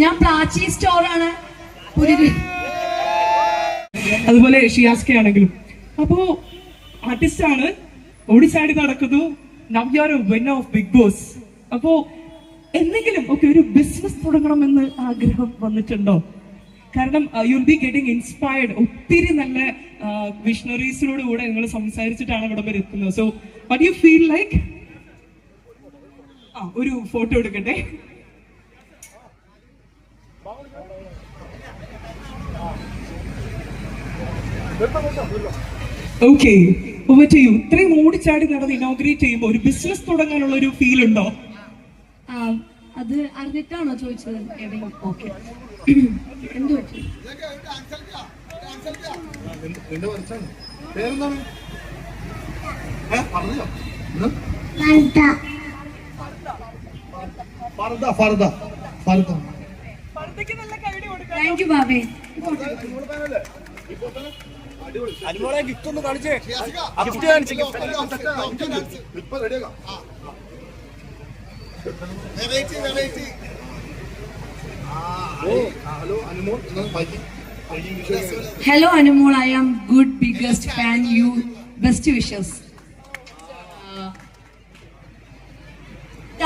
ഞാൻ പ്ലാച്ചി സ്റ്റോറാണ്. അതുപോലെ ഷിയാസ്കെ ആണെങ്കിലും അപ്പോ ആർട്ടിസ്റ്റ് ആണ് ഓടിച്ചാടി നടക്കുന്നു. Now you are win of Bigg Boss അപ്പോ എന്തെങ്കിലും ഒക്കെ ഒരു ബിസിനസ് തുടങ്ങണമെന്ന് ആഗ്രഹം വന്നിട്ടുണ്ടോ? കാരണം യുൽ ബി ഗെറ്റിംഗ് ഇൻസ്പയർഡ് ഒത്തിരി നല്ല വിഷണറീസിനോട് കൂടെ നിങ്ങൾ സംസാരിച്ചിട്ടാണ് ഇവിടെ വരെ എത്തുന്നത് so what you feel like ആ ഒരു ഫോട്ടോ എടുക്കട്ടെ. ഓക്കെ ചെയ്യൂ ഇത്രയും ഓടിച്ചാടി നടന്ന് ഇനോഗ്രേറ്റ് ചെയ്യുമ്പോൾ ഒരു ബിസിനസ് തുടങ്ങാനുള്ള ഒരു ഫീൽ ഉണ്ടോ? അത് അറിഞ്ഞിട്ടാണോ ചോദിച്ചത്? ഓക്കെ എന്തു പറ്റി? താങ്ക് യു ബാബേ. അനുമോളെ ഗിഫ്റ്റ് ഒന്ന് കാണിച്ചേ. ഗിഫ്റ്റ് കാണിച്ചേ gift hello Anumol I am good biggest fan you best wishes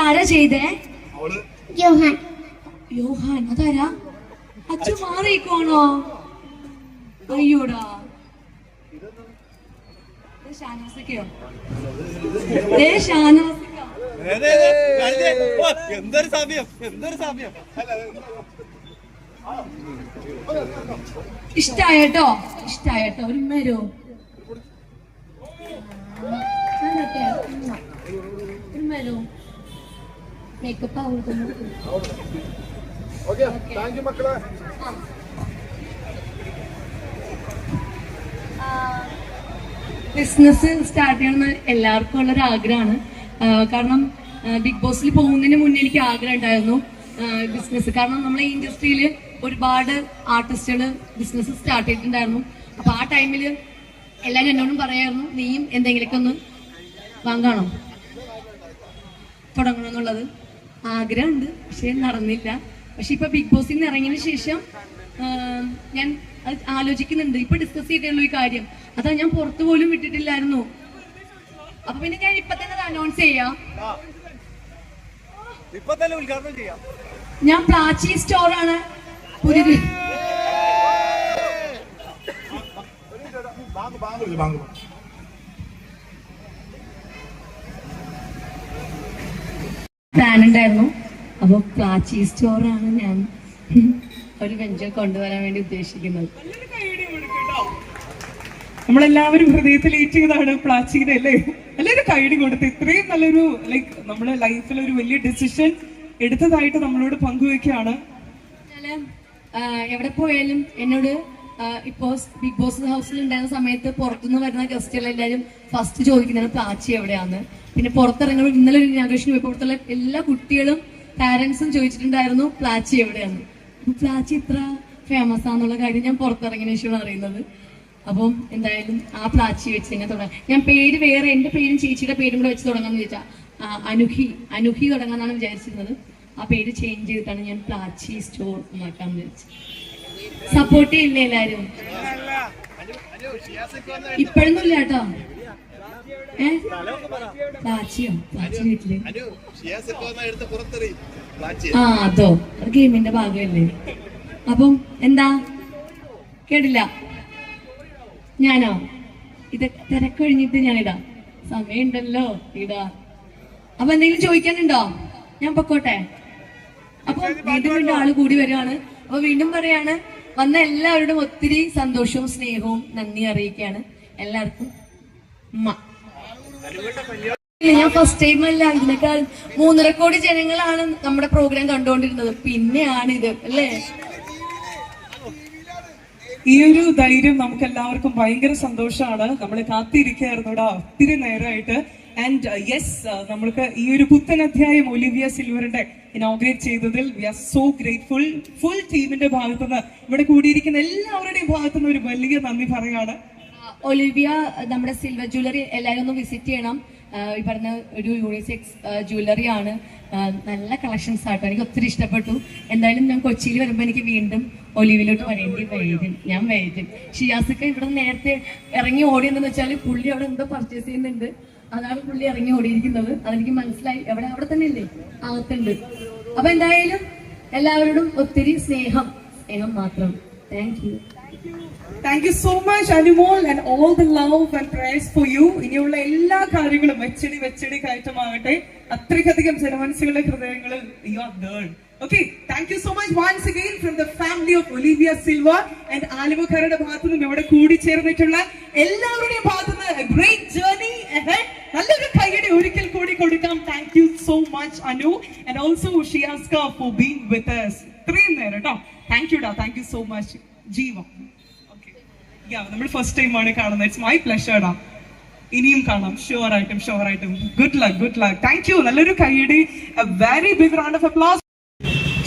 ആരാ ചെയ്തേ? യോഹാൻ. യോഹാൻ അതാരാ? അച്ഛൻ മാറിയിക്കോണോ അയ്യോടാ ഇത് ഷാനാസിക്കയോ ദേ ഷാനാസിക്ക എന്തൊരു സമയം എന്തൊരു സമയം. ഇഷ്ടായട്ടോ ഇഷ്ടായട്ടോ ഒരു മരോ ഒരു മരോ മേക്കപ്പ് ആവുന്നു ഓക്കെ താങ്ക് യു മക്കളെ. ബിസിനസ് സ്റ്റാർട്ട് ചെയ്യണം ചെയ്യണമെന്ന് എല്ലാവർക്കും ഉള്ളൊരു ആഗ്രഹമാണ് കാരണം ബിഗ് ബോസിൽ പോകുന്നതിന് മുന്നേ എനിക്ക് ആഗ്രഹം ഉണ്ടായിരുന്നു ബിസിനസ്. കാരണം നമ്മളെ ഇൻഡസ്ട്രിയിൽ ഒരുപാട് ആർട്ടിസ്റ്റുകൾ ബിസിനസ് സ്റ്റാർട്ട് ചെയ്തിട്ടുണ്ടായിരുന്നു. അപ്പൊ ആ ടൈമിൽ എല്ലാവരും എന്നോടും പറയായിരുന്നു നീയും എന്തെങ്കിലുമൊക്കെ ഒന്ന് വാങ്ങാണോ? തുടങ്ങണമെന്നുള്ളത് ആഗ്രഹമുണ്ട് പക്ഷെ നടന്നില്ല. പക്ഷെ ഇപ്പൊ ബിഗ് ബോസിൽ നിന്ന് ഇറങ്ങിയതിന് ശേഷം ഞാൻ ആലോചിക്കുന്നുണ്ട്. ഇപ്പൊ ഡിസ്കസ് ചെയ്തിട്ടുള്ള ഈ കാര്യം. അതാ ഞാൻ പുറത്തു പോലും വിട്ടിട്ടില്ലായിരുന്നു. അപ്പൊ പിന്നെ ഞാൻ ഇപ്പൊ തന്നെ അനൗൺസ് ചെയ്യാം. ഇപ്പൊ തന്നെ ഉദ്ഘാടനം ചെയ്യാം. ഞാൻ പ്ലാച്ചി സ്റ്റോർ ആണ്. ബാങ്ക് പ്ലാൻ ഉണ്ടായിരുന്നു. അപ്പൊ പ്ലാച്ചി സ്റ്റോർ ആണ് ഞാൻ. ഒരു ബെഞ്ച് കൊണ്ടുവരാൻ വേണ്ടി ഉദ്ദേശിക്കുന്നത്. നമ്മളെല്ലാവരും ഹൃദയത്തിൽ ഏറ്റിയതാണ് പ്ലാച്ചിയുടെ അല്ലേ? നല്ലൊരു കൈഡി കൊടുത്ത് ഇത്രയും നല്ലൊരു ലൈക്ക് നമ്മുടെ ലൈഫിൽ ഒരു വലിയ ഡിസിഷൻ എടുത്തതായിട്ട് നമ്മളോട് പങ്കുവെക്കുകയാണ്. എവിടെ പോയാലും എന്നോട് ഇപ്പൊ ബിഗ് ബോസ് ഹൗസിൽ ഉണ്ടായിരുന്ന സമയത്ത് പുറത്തുനിന്ന് വരുന്ന ഗസ്റ്റുകൾ എല്ലാവരും ഫസ്റ്റ് ചോദിക്കുന്നത് പ്ലാച്ചി എവിടെയാണ് പിന്നെ പുറത്തിറങ്ങുമ്പോൾ ഇന്നലെ ഒരു ഇനാഗ്രേഷൻ പോയപ്പോൾ പുറത്തുള്ള എല്ലാ കുട്ടികളും പാരന്റ്സും ചോദിച്ചിട്ടുണ്ടായിരുന്നു പ്ലാച്ചി എവിടെയാന്ന്. അപ്പൊ ചിത്ര ഇത്ര ഫേമസ് ആണെന്നുള്ള കാര്യം ഞാൻ പുറത്തിറങ്ങിയ ശേഷമാണ് അറിയുന്നത്. അപ്പം എന്തായാലും ആ പ്ലാച്ചി വെച്ച് തന്നെ തുടങ്ങാം. ഞാൻ പേര് വേറെ എന്റെ പേരും ചേച്ചിയുടെ പേരും കൂടെ വെച്ച് തുടങ്ങാന്ന് ചോദിച്ചാൽ അനുഹി അനുഹി തുടങ്ങാന്നാണ് വിചാരിച്ചിരുന്നത്. ആ പേര് ചേഞ്ച് ചെയ്തിട്ടാണ് ഞാൻ പ്ലാച്ചി സ്റ്റോർ മാറ്റാൻ വിചാരിച്ചത്. സപ്പോർട്ട് ചെയ്യില്ല എല്ലാരും ഇപ്പോഴൊന്നും ഇല്ല കേട്ടോ. പ്ലാച്ചിയോ പ്ലാച്ചി വീട്ടിൽ. ആ അതോ. അത് ഗെയിമിന്റെ ഭാഗമല്ലേ അപ്പം എന്താ? കേടില്ല ഞാനോ? ഇത് തിരക്കൊഴിഞ്ഞിട്ട് ഞാൻ ഇടാ. സമയമുണ്ടല്ലോ. ഇടാ. അപ്പൊ എന്തെങ്കിലും ചോദിക്കാനുണ്ടോ? ഞാൻ പൊക്കോട്ടെ. അപ്പൊ വീണ്ടും വീണ്ടും ആൾ കൂടി വരികയാണ് അപ്പൊ വീണ്ടും പറയാണ് വന്ന എല്ലാവരോടും ഒത്തിരി സന്തോഷവും സ്നേഹവും നന്ദി അറിയിക്കുകയാണ്. എല്ലാവർക്കും ഉമ്മ ഞാൻ ഫസ്റ്റ് ടൈം അല്ല. ഇതിനേക്കാൾ മൂന്നര കോടി ജനങ്ങളാണ് നമ്മുടെ പ്രോഗ്രാം കണ്ടുകൊണ്ടിരുന്നത്. പിന്നെയാണ് ഇത് അല്ലേ? ഈ ഒരു ധൈര്യം നമുക്ക് എല്ലാവർക്കും ഭയങ്കര സന്തോഷമാണ്. നമ്മൾ കാത്തിരിക്കുകയായിരുന്നു ഒത്തിരി നേരമായിട്ട്. ആൻഡ് യെസ് നമ്മൾക്ക് ഈ ഒരു പുത്തൻ അധ്യായം ഒലിവിയ സിൽവറിന്റെ ഇനോഗ്രേറ്റ് ചെയ്തതിൽ we are so grateful full ടീമിന്റെ ഭാഗത്തുനിന്ന് ഇവിടെ കൂടിയിരിക്കുന്ന എല്ലാവരുടെയും ഭാഗത്തുനിന്ന് ഒരു വലിയ നന്ദി പറയാണ് ഒലിവിയ നമ്മുടെ സിൽവർ ജ്വല്ലറി എല്ലാവരും ഒന്ന് വിസിറ്റ് ചെയ്യണം. ഈ പറഞ്ഞ ഒരു യൂണിസെക്സ് ജ്വല്ലറി ആണ്. നല്ല കളക്ഷൻസ് ആട്ടോ. എനിക്ക് ഒത്തിരി ഇഷ്ടപ്പെട്ടു. എന്തായാലും ഞാൻ കൊച്ചിയിൽ വരുമ്പോൾ എനിക്ക് വീണ്ടും ഒലിവിലോട്ട് വരേണ്ടി വരും. ഞാൻ വരും. ഷിയാസൊക്കെ ഇവിടെ നേരത്തെ ഇറങ്ങി ഓടിയെന്ന് വെച്ചാൽ പുള്ളി അവിടെ എന്തോ പർച്ചേസ് ചെയ്യുന്നുണ്ട്. അതാണ് പുള്ളി ഇറങ്ങി ഓടിയിരിക്കുന്നത്. അതെനിക്ക് മനസ്സിലായി. എവിടെ? അവിടെ തന്നെ ഇല്ലേ അകത്തുണ്ട്. അപ്പൊ എന്തായാലും എല്ലാവരോടും ഒത്തിരി സ്നേഹം. സ്നേഹം മാത്രം. Thank thank you so much Anumol and all the love and praise for you ഇനിയുള്ള എല്ലാ കാര്യങ്ങളും വെച്ചടി വെച്ചടി കയറ്റമാകട്ടെ. അത്രയ്ക്കധികം ജനമനസ്സുകളുടെ ഹൃദയങ്ങളിൽ you are girl okay thank you so much once again from the family of Olivia Silva and ആലുവക്കാരുടെ ഭാഗത്തു നിന്നും ഇവിടെ കൂടി ചേർന്നിട്ടുള്ള എല്ലാവരുടെയും ഭാഗത്തു നിന്ന് ഗ്രേറ്റ് ജേർണി നല്ലൊരു കൈയുടെ ഒരിക്കൽ കൂടി കൊടുക്കാം. Thank you so much Anu and also ഷിയാസ്ക for being with ഇത്രയും നേരം കേട്ടോ താങ്ക് യു ഡാ thank you so much Jeeva നമ്മൾ ഫസ്റ്റ് ടൈം ആണ് കാണുന്നത്. ഇറ്റ്സ് മൈ പ്ലഷർ ആ ഇനിയും കാണാം. ഷുവർ ആയിട്ടും ഷുവർ ആയിട്ടും. Good luck good luck thank you നല്ലൊരു കൈയടി very big round of applause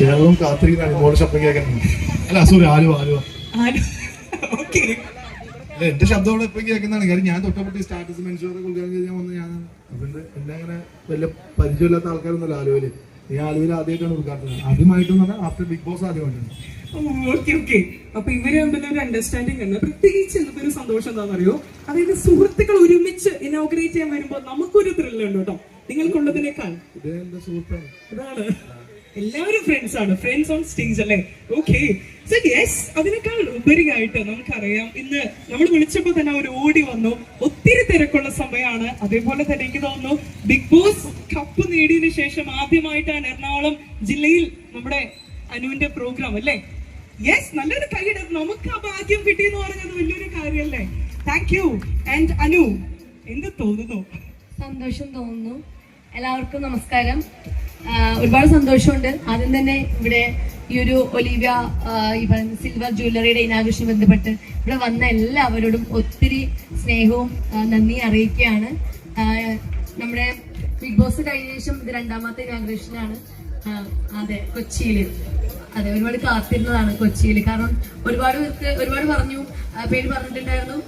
Keralam കാത്തിരിക്കുന്നതാണ് അനുമോളുടെ ശബ്ദം കേൾക്കുന്നുണ്ട്. അല്ല സോറി ആലുവ ആലുവ. ഓക്കെ എന്റെ ശബ്ദം അവിടെ ഇപ്പൊ കേൾക്കുന്നതാണ്. കാര്യം ഞാൻ തൊട്ടപ്പെട്ട് സ്റ്റാറ്റസ് ഉദ്ഘാടനം ചെയ്ത് ഞാൻ വന്ന ഞാൻ അതുകൊണ്ട് എന്നെ അങ്ങനെ വലിയ പരിചയമില്ലാത്ത ആൾക്കാരൊന്നുമല്ല ആലുവയിൽ. ഈ ആലുവയിൽ ആദ്യമായിട്ടാണ് ഉദ്ഘാടനം ആദ്യമായിട്ടെന്ന് പറഞ്ഞാൽ ആഫ്റ്റർ ബിഗ് ബോസ് ആദ്യമായിട്ടാണ്. ഓക്കെ ഓക്കെ അപ്പൊ ഇവർ തമ്മിൽ ഒരു അണ്ടർസ്റ്റാൻഡിംഗ് ഉണ്ട്. പ്രത്യേകിച്ച് എന്തൊരു സന്തോഷം എന്താണെന്നറിയോ? അതായത് സുഹൃത്തുക്കൾ ഒരുമിച്ച് ഇനോഗ്രേറ്റ് ചെയ്യാൻ വരുമ്പോൾ നമുക്കൊരു ത്രില്ലുണ്ട് കേട്ടോ. നിങ്ങൾക്കുള്ളതിനേക്കാൾ. ഇത് എന്റെ സുഹൃത്താണ്. എല്ലാവരും ഫ്രണ്ട്സ് ആണ്. ഫ്രണ്ട്സ് ഓൺ സ്റ്റേജ് അല്ലേ? ഓക്കെ സോ യെസ് അതിനേക്കാൾ ഉപരിയായിട്ട് നമുക്കറിയാം. ഇന്ന് നമ്മൾ വിളിച്ചപ്പോൾ തന്നെ അവർ ഓടി വന്നു. ഒത്തിരി തിരക്കുള്ള സമയമാണ്. അതേപോലെ തന്നെ എനിക്ക് തോന്നുന്നു ബിഗ് ബോസ് കപ്പ് നേടിയതിനു ശേഷം ആദ്യമായിട്ടാണ് എറണാകുളം ജില്ലയിൽ നമ്മുടെ അനുവിന്റെ പ്രോഗ്രാം അല്ലേ? യെസ് നല്ലൊരു കൈയിട. നമുക്ക് ആ ഭാഗ്യം കിട്ടി എന്ന് പറഞ്ഞത് വലിയൊരു കാര്യമല്ലേ താങ്ക് യു ആൻഡ് അനു എന്ത് തോന്നുന്നു? സന്തോഷം തോന്നുന്നു. എല്ലാവർക്കും നമസ്കാരം. ഒരുപാട് സന്തോഷമുണ്ട്. ആദ്യം തന്നെ ഇവിടെ ഈ ഒരു ഒലിവ്യ ഇവൻ സിൽവർ ജ്വല്ലറിയുടെ ഇനാഘോഷം ബന്ധപ്പെട്ട് ഇവിടെ വന്ന എല്ലാവരോടും ഒത്തിരി സ്നേഹവും നന്ദി അറിയിക്കുകയാണ്. നമ്മുടെ ബിഗ് ബോസ് കഴിഞ്ഞ ശേഷം ഇത് രണ്ടാമത്തെ ഇനാഗ്രേഷനാണ് അതെ കൊച്ചിയിൽ അതെ ഒരുപാട് കാത്തിരുന്നതാണ് കൊച്ചിയിൽ കാരണം ഒരുപാട് പേർക്ക് ഒരുപാട് പറഞ്ഞു പേര് പറഞ്ഞിട്ടുണ്ടായിരുന്നു.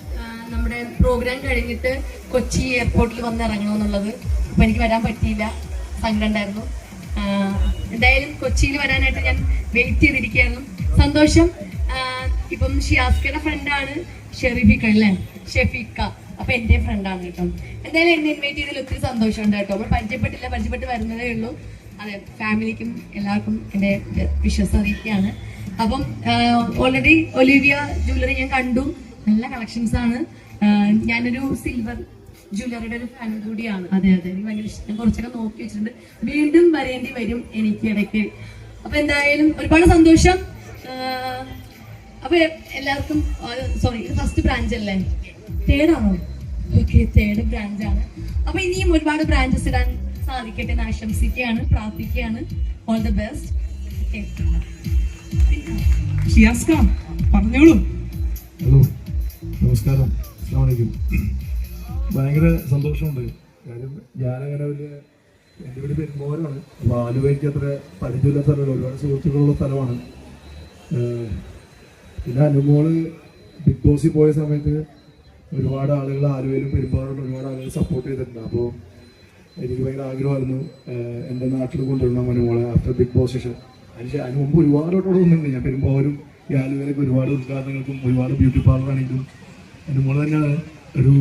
നമ്മുടെ പ്രോഗ്രാം കഴിഞ്ഞിട്ട് കൊച്ചി എയർപോർട്ടിൽ വന്ന് അപ്പൊ എനിക്ക് വരാൻ പറ്റിയില്ല. സങ്കടം ഉണ്ടായിരുന്നു. എന്തായാലും കൊച്ചിയിൽ വരാനായിട്ട് ഞാൻ വെയിറ്റ് ചെയ്തിരിക്കുകയായിരുന്നു സന്തോഷം. ഇപ്പം ഷിയാസ്കയുടെ ഫ്രണ്ടാണ് ഷെറിഫിക്ക അല്ലേ? ഷെഫിക്ക. അപ്പൊ എന്റെ ഫ്രണ്ടാണ് കേട്ടോ. എന്തായാലും എന്നെ ഇൻവൈറ്റ് ചെയ്തതിൽ ഒത്തിരി സന്തോഷമുണ്ട് കേട്ടോ. നമ്മൾ പരിചയപ്പെട്ടില്ല പരിചയപ്പെട്ട് വരുന്നതേ ഉള്ളൂ. അതെ ഫാമിലിക്കും എല്ലാവർക്കും എന്റെ വിശ്വാസം അപ്പം ഓൾറെഡി ഒലിവിയ ജ്വല്ലറി ഞാൻ കണ്ടു. നല്ല കളക്ഷൻസ് ആണ്. ഞാനൊരു സിൽവർ ജ്വല്ലറിയുടെ ഒരു ഫാൻ കൂടിയാണ്. അതെ അതെ. എനിക്ക് ഭയങ്കര ഇഷ്ടം. ഞാൻ കുറച്ചൊക്കെ നോക്കി വെച്ചിട്ടുണ്ട്. വീണ്ടും വരേണ്ടി വരും എനിക്ക് ഇടയ്ക്ക്. അപ്പൊ എന്തായാലും ഒരുപാട് സന്തോഷം. അപ്പൊ എല്ലാവർക്കും സോറി ഇത് ഫസ്റ്റ് ബ്രാഞ്ച് അല്ലേ? തേർഡാണോ ആണോ? ഓക്കെ തേർഡ് ബ്രാഞ്ച് ആണ്. അപ്പൊ ഇനിയും ഒരുപാട് ബ്രാഞ്ചസ് ഇടാൻ സാധിക്കട്ടെ എന്ന് ആശംസിക്കുകയാണ് പ്രാർത്ഥിക്കുകയാണ്. ഓൾ ദ ബെസ്റ്റ് പറഞ്ഞോളൂ. ഹലോ നമസ്കാരം. അസ്സാം വലൈക്കും ഭയങ്കര സന്തോഷമുണ്ട്. കാര്യം ഞാനങ്ങനെ വലിയ എന്റെ വീട് പെരുമ്പോരാണ് അപ്പോൾ ആലുവയ്ക്ക് അത്ര പരിചയമില്ല സ്ഥലമല്ല. ഒരുപാട് സുഹൃത്തുക്കളുള്ള സ്ഥലമാണ്. പിന്നെ അനുമോൾ ബിഗ് ബോസിൽ പോയ സമയത്ത് ഒരുപാട് ആളുകൾ ആലുവയിലും പെരുമ്പാവൂരിലും ഒരുപാട് ആളുകൾ സപ്പോർട്ട് ചെയ്തിട്ടുണ്ട്. അപ്പോൾ എനിക്ക് ഭയങ്കര ആഗ്രഹമായിരുന്നു. എന്റെ നാട്ടിൽ കൊണ്ടുവരണം അനുമോളെ ആഫ്റ്റർ ബിഗ് ബോസ് ശേഷം അതിന് അതിന് മുമ്പ് ഒരുപാട് വട്ടം വന്നിട്ടുണ്ട്. ഞാൻ പെരുമ്പാവൂരും ഈ ആലുവയിലൊക്കെ ഒരുപാട് ഉദ്ഘാടനങ്ങൾക്കും ഒരുപാട് ബ്യൂട്ടി പാർലർ ആണെങ്കിലും അനുമോൾ തന്നെയാണ്. ഒരു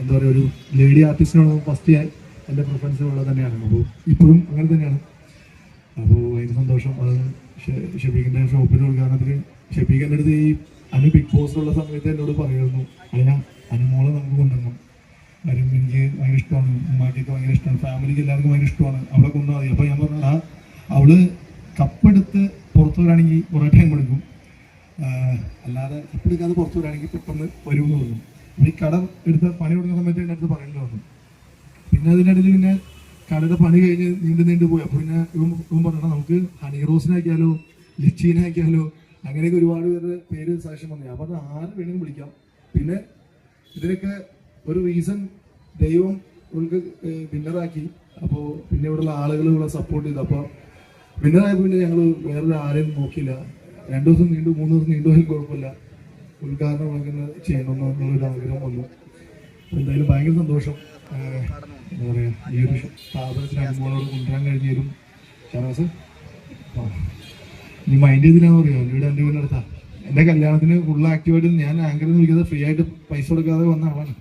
എന്താ പറയുക ഒരു ലേഡി ആർട്ടിസ്റ്റിനോട് ഫസ്റ്റ് ഞാൻ എന്റെ പ്രിഫറൻസ് ഉള്ളത് തന്നെയാണ്. അപ്പോൾ ഇപ്പോഴും അങ്ങനെ തന്നെയാണ്. അപ്പോൾ അതിന് സന്തോഷം. അത് ഷെബീഖിന്റെ ഷോപ്പിന്റെ ഉദ്ഘാടനത്തിന് ഷെബീഖ് എന്റെ അടുത്ത് ഈ അനു ബിഗ് ബോസിലുള്ള സമയത്ത് എന്നോട് പറയുന്നു അതിനാ അനുമോളെ നമുക്ക് കൊണ്ടുവരണം. കാര്യം എനിക്ക് ഭയങ്കര ഇഷ്ടമാണ്. ഉമ്മാക്കൊക്കെ ഭയങ്കര ഇഷ്ടമാണ്. ഫാമിലിക്ക് എല്ലാവർക്കും ഭയങ്കര ഇഷ്ടമാണ്. അവളെ കൊണ്ടുവന്നു അപ്പോൾ ഞാൻ പറഞ്ഞത് ആ അവൾ കപ്പെടുത്ത് പുറത്തു വരാണെങ്കിൽ കുറേ ടൈം എടുക്കും. അല്ലാതെ കപ്പെടുക്കാതെ പുറത്തു വരാണെങ്കിൽ പെട്ടെന്ന് വരുമെന്ന് പറഞ്ഞു ഈ കട എടുത്ത് പണി കൊടുക്കുന്ന സമയത്ത് എന്റെ അടുത്ത് പറയേണ്ടി വന്നു പിന്നെ അതിനിടയിൽ പിന്നെ കടയുടെ പണി കഴിഞ്ഞ് നീണ്ടു നീണ്ടു പോയി. അപ്പോൾ പിന്നെ ഇവൻ ഇവൻ പറഞ്ഞാൽ നമുക്ക് ഹണി റോസിനാക്കിയാലോ ലിച്ചീനാക്കിയാലോ അങ്ങനെയൊക്കെ ഒരുപാട് പേരുടെ പേര് സജഷൻ വന്നു. ഞാൻ പറഞ്ഞു ആരും വേണമെങ്കിലും വിളിക്കാം. പിന്നെ ഇതിനൊക്കെ ഒരു റീസൺ ദൈവം ഇവർക്ക് വിന്നറാക്കി അപ്പോൾ പിന്നെ ഇവിടെയുള്ള ആളുകൾ ഇവിടെ സപ്പോർട്ട് ചെയ്തു. അപ്പോൾ വിന്നറായപ്പോൾ പിന്നെ ഞങ്ങൾ വേറൊരു ആരെയും നോക്കിയില്ല. രണ്ടു ദിവസം നീണ്ടു മൂന്ന് ദിവസം നീണ്ടു പോയാലും കുഴപ്പമില്ല. ഉദ്ഘാടനം അങ്ങനെ ചെയ്യണമെന്നുള്ളൊരു ആഗ്രഹം വന്നു എന്തായാലും ഭയങ്കര സന്തോഷം. എന്താ പറയാ ഈ ഒരു സ്ഥാപനത്തിന് അനുമോളോട് കൊണ്ടുവരാൻ കഴിഞ്ഞാലും ഷാനവാസ് ഇനി മൈൻഡ് ചെയ്തില്ലാന്ന് പറയുമോ എന്റെ വീട് എന്റെ വീടിന്റെ അടുത്താ. എന്റെ കല്യാണത്തിന് ഫുൾ ആക്റ്റീവായിട്ട് ഞാൻ ആങ്കറിൽ വിളിക്കാതെ ഫ്രീ ആയിട്ട് പൈസ കൊടുക്കാതെ വന്ന ആളാണ്.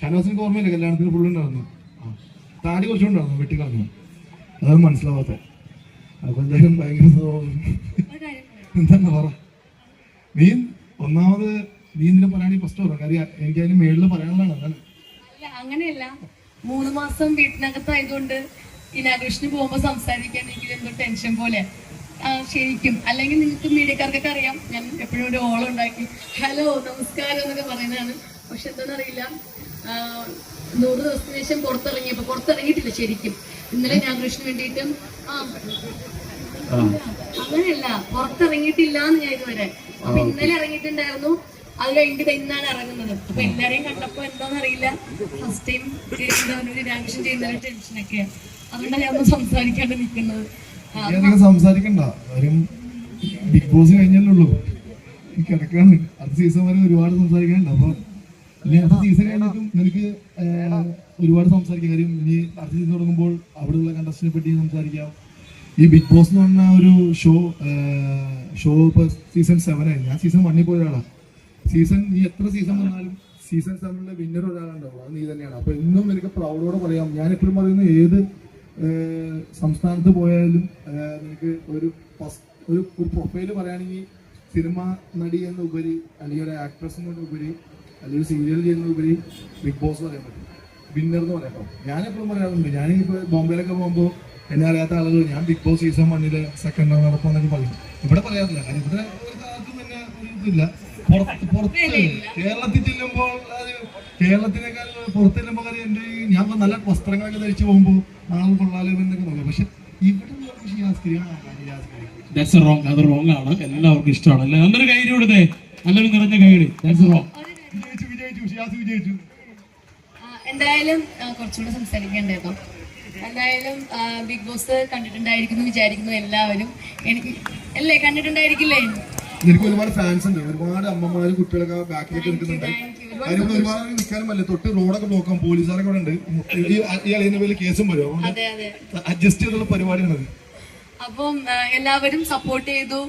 ഷാനവാസിന് ഓർമ്മയില്ല കല്യാണത്തിന് ഫുൾ ഉണ്ടായിരുന്നു. ആ താടി കുറച്ചുണ്ടായിരുന്നു വെട്ടി കളഞ്ഞു. അതാണ് മനസ്സിലാവാത്ത. അപ്പോൾ എന്തായാലും ഭയങ്കര എന്താ. പറ? നീ ഒന്നാമത് നീ എന്തിനാ പറയാൻ ഫസ്റ്റ് പറഞ്ഞു കാര്യം എനിക്ക് അതിന് മേളിൽ പറയാനുള്ളതാണ്. അതാണ്. അല്ല അങ്ങനെയല്ല. മൂന്ന് മാസം വീട്ടിനകത്തായതുകൊണ്ട് ഇനാഗ്രേഷന് പോകുമ്പോ സംസാരിക്കാൻ എനിക്ക് എന്തോ ടെൻഷൻ പോലെ. ശരിക്കും. അല്ലെങ്കിൽ നിങ്ങൾക്ക് മീഡിയക്കാർക്കൊക്കെ അറിയാം. ഞാൻ എപ്പോഴും ഒരു ഓളം ഉണ്ടാക്കി. ഹലോ നമസ്കാരം എന്നൊക്കെ പറയുന്നതാണ്. പക്ഷെ എന്താണെന്നറിയില്ല. നൂറ് ദിവസത്തിന് ശേഷം പുറത്തിറങ്ങിയപ്പോ പുറത്തിറങ്ങിയിട്ടില്ല ശരിക്കും. ഇന്നലെ ഞാൻ ഇനാഗ്രേഷന് വേണ്ടിയിട്ടും ആ. അങ്ങനെയല്ല പുറത്തിറങ്ങിയിട്ടില്ല എന്ന് ഞാൻ ഇതുവരെ. അപ്പൊ ഇന്നലെ ഇറങ്ങിയിട്ടുണ്ടായിരുന്നു. അത് കഴിഞ്ഞിട്ട് ഇന്നാണ് ഇറങ്ങുന്നത്. അപ്പൊ എല്ലാരെയും കണ്ടപ്പോ എന്താന്ന് അറിയില്ല. ഫസ്റ്റ് ടൈം ഒരു റിയാക്ഷൻ ചെയ്യുന്ന ഒരു ടെൻഷനൊക്കെ അതുകൊണ്ടാണ് ഞാൻ ഒന്നും സംസാരിക്കാണ്ട് നിൽക്കുന്നത്. സംസാരിക്കണ്ട. കാര്യം ബിഗ് ബോസ് കഴിഞ്ഞല്ലേ ഉള്ളൂ. കിടക്കാണ്. അടുത്ത സീസൺ വരെ ഒരുപാട് സംസാരിക്കാനുണ്ട്. അപ്പൊ ഇനി അടുത്ത സീസൺ കഴിഞ്ഞിട്ടും നിനക്ക് ഒരുപാട് സംസാരിക്കാം. കാര്യം ഇനി അടുത്ത സീസൺ തുടങ്ങുമ്പോൾ അവിടെയുള്ള കണ്ടസ്റ്റിനെ പറ്റി സംസാരിക്കാം. ഈ ബിഗ് ബോസ് എന്ന് പറഞ്ഞ ഒരു ഷോ ഷോ ഇപ്പൊ സീസൺ സെവൻ ആയി. ഞാൻ സീസൺ വണ്ണിൽ പോയ ഒരാളാണ് സീസൺ നീ എത്ര സീസൺ വന്നാലും സീസൺ സെവനിലെ വിന്നർ ഒരാളുണ്ടാവും. അത് നീ തന്നെയാണ്. അപ്പൊ ഇന്നും എനിക്ക് പ്രൗഡോടെ പറയാം. ഞാൻ എപ്പോഴും പറയുന്ന ഏത് സംസ്ഥാനത്ത് പോയാലും നിനക്ക് ഒരു ഒരു പ്രൊഫൈൽ പറയുകയാണെങ്കിൽ സിനിമ നടി എന്ന ഉപരി അല്ലെങ്കിൽ ഒരു ആക്ട്രസ് എന്ന ഉപരി അല്ലെങ്കിൽ സീരിയൽ ചെയ്യുന്ന ഉപരി ബിഗ് ബോസ് പറയാൻ പറ്റും. വിന്നർ എന്ന് പറയാം ഞാൻ എപ്പോഴും പറയാറുണ്ട്. ഞാൻ ഇപ്പോൾ ബോംബെയിലൊക്കെ പോകുമ്പോൾ എന്നെ അറിയാത്ത ആളുകൾ ഞാൻ ബിഗ് ബോസ് സീസൺ വണ്ണിൽ സെക്കൻഡ് നടപ്പം എന്നൊക്കെ പറയും. ഇവിടെ പറയാറില്ല. കാര്യം ഇവിടെ തന്നെ ഒരു ഇതില്ല. പുറത്ത് പുറത്ത് കേരളത്തിൽ ചെല്ലുമ്പോൾ കേരളത്തിനേക്കാൾ പുറത്ത് ചെല്ലുമ്പോൾ കാര്യം എന്റെ ഞാൻ ഇപ്പൊ നല്ല വസ്ത്രങ്ങളൊക്കെ ധരിച്ചു പോകുമ്പോൾ ആളുകൾ കൊള്ളാലോ എന്നൊക്കെ നോക്കാം പക്ഷെ ഇവിടെ റോങ് അത് റോങ് ആണ്. എല്ലാവർക്കും ഇഷ്ടമാണ്. അല്ലേ? നല്ലൊരു കൈരി കൊടുത്തേ. നല്ലൊരു നിറഞ്ഞ കൈരി ദാറ്റ്സ് റോങ് വിജയിച്ചു വിജയിച്ചു. ഷിയാസ് വിജയിച്ചു. എന്തായാലും കുറച്ചുകൂടെ സംസാരിക്കേണ്ടതോ എന്തായാലും ബിഗ് ബോസ് കണ്ടിട്ടുണ്ടായിരിക്കുന്നു വിചാരിക്കുന്നു എല്ലാവരും. എനിക്ക് അല്ലേ കണ്ടിട്ടുണ്ടായിരിക്കില്ലേ? എനിക്ക് ഒരുപാട് ഫാൻസ് ഉണ്ട്. ഒരുപാട് അമ്മമാരും കുട്ടികളൊക്കെ ബാക്കിലേക്ക് നിൽക്കുന്നുണ്ട്. ഇവിടെ ഒരുപാട് നിൽക്കാനും പറ്റില്ല തൊട്ട് റോഡൊക്കെ ബ്ലോക്കാം പോലീസുകാരൊക്കെ ഇവിടെ ഉണ്ട്. ഈ അളിയന്റെ പേരിൽ കേസും വരും. അഡ്ജസ്റ്റ് ചെയ്തുള്ള പരിപാടിയാണത്. അപ്പം എല്ലാവരും സപ്പോർട്ട് ചെയ്തു.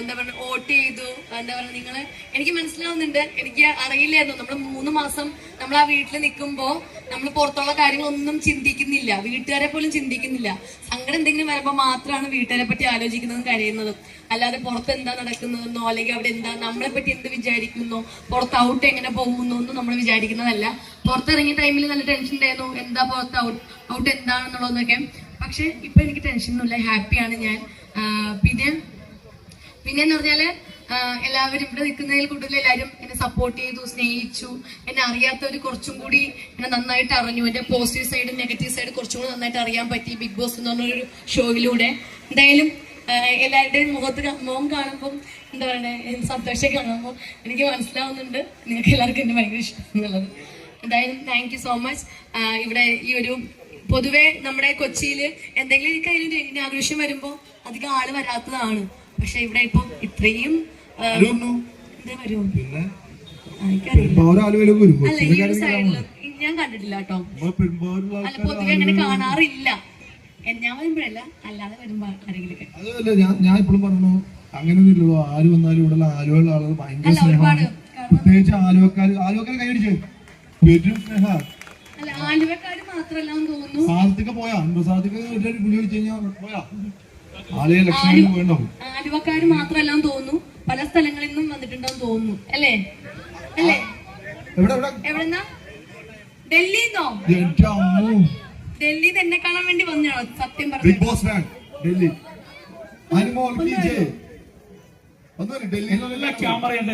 എന്താ പറയുക വോട്ട് ചെയ്തു. എന്താ പറയുക നിങ്ങൾ എനിക്ക് മനസ്സിലാവുന്നുണ്ട്. എനിക്ക് അറിയില്ലായിരുന്നു. നമ്മൾ മൂന്ന് മാസം നമ്മൾ ആ വീട്ടിൽ നിൽക്കുമ്പോൾ നമ്മൾ പുറത്തുള്ള കാര്യങ്ങളൊന്നും ചിന്തിക്കുന്നില്ല. വീട്ടുകാരെ പോലും ചിന്തിക്കുന്നില്ല. സങ്കടം എന്തെങ്കിലും വരുമ്പോൾ മാത്രമാണ് വീട്ടുകാരെ പറ്റി ആലോചിക്കുന്നതും കരയുന്നതും. അല്ലാതെ പുറത്ത് എന്താ നടക്കുന്നതെന്നോ അല്ലെങ്കിൽ അവിടെ എന്താ നമ്മളെ പറ്റി എന്ത് വിചാരിക്കുന്നോ പുറത്ത് ഔട്ട് എങ്ങനെ പോകുന്നു ഒന്നും നമ്മൾ വിചാരിക്കുന്നതല്ല. പുറത്തിറങ്ങിയ ടൈമിൽ നല്ല ടെൻഷൻ ഉണ്ടായിരുന്നു. എന്താ പുറത്ത് ഔട്ട് ഔട്ട് എന്താണെന്നുള്ളതൊക്കെ. പക്ഷെ ഇപ്പൊ എനിക്ക് ടെൻഷനൊന്നുമില്ല ഹാപ്പിയാണ് ഞാൻ. പിന്നെ പിന്നെന്ന് പറഞ്ഞാൽ എല്ലാവരും ഇവിടെ നിൽക്കുന്നതിൽ കൂടുതൽ എല്ലാവരും എന്നെ സപ്പോർട്ട് ചെയ്തു സ്നേഹിച്ചു. എന്നെ അറിയാത്തവർ കുറച്ചും കൂടി എന്നെ നന്നായിട്ട് അറിഞ്ഞു. എന്റെ പോസിറ്റീവ് സൈഡ് നെഗറ്റീവ് സൈഡ് കുറച്ചും കൂടി നന്നായിട്ട് അറിയാൻ പറ്റി ബിഗ് ബോസ് എന്ന് പറഞ്ഞൊരു ഷോയിലൂടെ എന്തായാലും എല്ലാവരുടെയും മുഖത്ത് മുഖം കാണുമ്പോൾ എന്താ പറയുക സന്തോഷം കാണുമ്പോൾ എനിക്ക് മനസ്സിലാവുന്നുണ്ട്. നിങ്ങൾക്ക് എല്ലാവർക്കും എന്നെ ഭയങ്കര ഇഷ്ടം എന്നുള്ളത് എന്തായാലും താങ്ക് യു സോ മച്ച് ഇവിടെ ഈ ഒരു പൊതുവെ നമ്മുടെ കൊച്ചിയിൽ എന്തെങ്കിലും എനിക്ക് അതിനൊരു ഇനാഗ്രേഷൻ വരുമ്പോൾ അധികം ആൾ വരാത്തതാണ്. പക്ഷെ ഇവിടെ ഇപ്പൊ ഇത്രയും പിന്നെ? ഞാൻ കണ്ടിട്ടില്ല കേട്ടോ. അല്ല പൊതുവെ അങ്ങനെ കാണാറില്ല. ഞാൻ വരുമ്പോഴല്ല അല്ലാതെ വരുമ്പോ ആരെങ്കിലും ഞാൻ ഇപ്പോഴും പറഞ്ഞു അങ്ങനെയൊന്നുമില്ലല്ലോ. ആര് വന്നാലും ഇവിടെ ആലുവയുള്ള ആളുകൾ ഭയങ്കര സ്നേഹമാണ്. പ്രത്യേകിച്ച് ആലുവക്കാർ ആലുവക്കാർ കൈയടിച്ച് പെരും സ്നേഹ. സാധത്തേക്ക് പോയാ വിളിച്ചു കഴിഞ്ഞാൽ പോയാ. ആലുവക്കാര് മാത്രല്ല എന്ന് തോന്നുന്നു. പല സ്ഥലങ്ങളിൽ നിന്നും വന്നിട്ടുണ്ടെന്ന് തോന്നുന്നു. അല്ലേ? അല്ലേ? എവിടെ എവിടെ? എവിടെന്നാ? ഡൽഹിന്നോ? ഡൽഹി തന്നെ കാണാൻ വേണ്ടി വന്നോ സത്യം പറഞ്ഞു. Bigg Boss fan Delhi. Delhi. എല്ലാ ക്യാമറയും